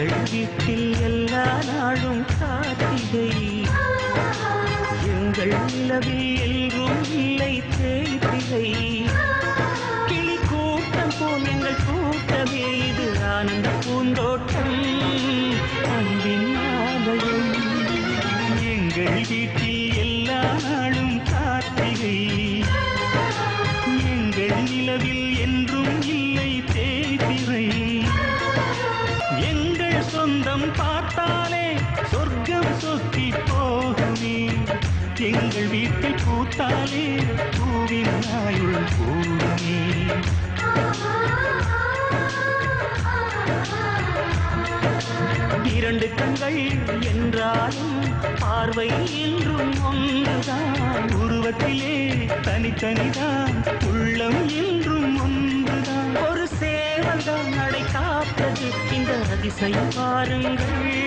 எங்கள் வீட்டில் எல்லா நாளும் கார்த்திகை. எங்கள் நிலவில் எல்லும் இல்லை தேய்த்திகை கிளி கூட்டம் போல் எங்கள் கூட்டமே இது ஆனந்த பூந்தோட்டம். அன்பின் எங்கள் வீட்டில் சொந்தம் பார்த்தாலே சொர்க்கம் சொத்தி போகுமே. எங்கள் வீட்டில் பூத்தாலே பூவின் நாயுள் போகுமே இரண்டு கண்கள் என்றாலும் பார்வை என்றும் ஒன்றுதான். உருவத்திலே தனித்தனிதான் உள்ளம் என்றும் ஒன்றுதான். ஒரு சேவகம் காத்தது இந்த அதிசயம் பாருங்கள்.